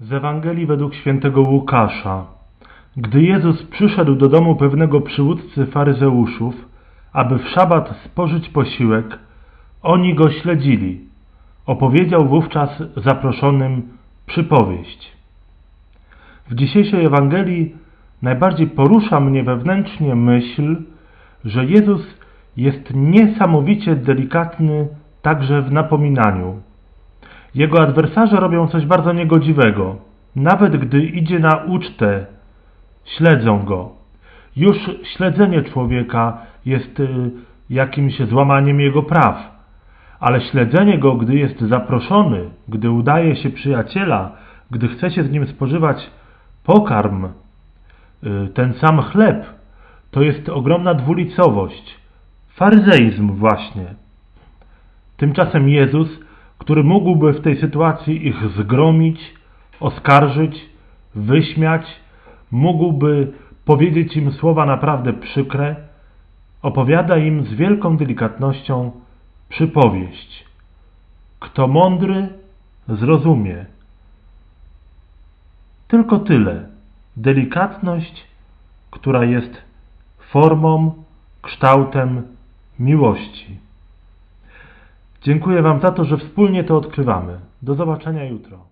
Z Ewangelii według świętego Łukasza. Gdy Jezus przyszedł do domu pewnego przywódcy faryzeuszów, aby w szabat spożyć posiłek, oni go śledzili. Opowiedział wówczas zaproszonym przypowieść. W dzisiejszej Ewangelii najbardziej porusza mnie wewnętrznie myśl, że Jezus jest niesamowicie delikatny także w napominaniu. Jego adwersarze robią coś bardzo niegodziwego. Nawet gdy idzie na ucztę, śledzą go. Już śledzenie człowieka jest y, jakimś złamaniem jego praw. Ale śledzenie go, gdy jest zaproszony, gdy udaje się przyjaciela, gdy chce się z nim spożywać pokarm, y, ten sam chleb, to jest ogromna dwulicowość. Faryzeizm właśnie. Tymczasem Jezus, który mógłby w tej sytuacji ich zgromić, oskarżyć, wyśmiać, mógłby powiedzieć im słowa naprawdę przykre, opowiada im z wielką delikatnością przypowieść. Kto mądry, zrozumie. Tylko tyle. Delikatność, która jest formą, kształtem miłości. Dziękuję Wam za to, że wspólnie to odkrywamy. Do zobaczenia jutro.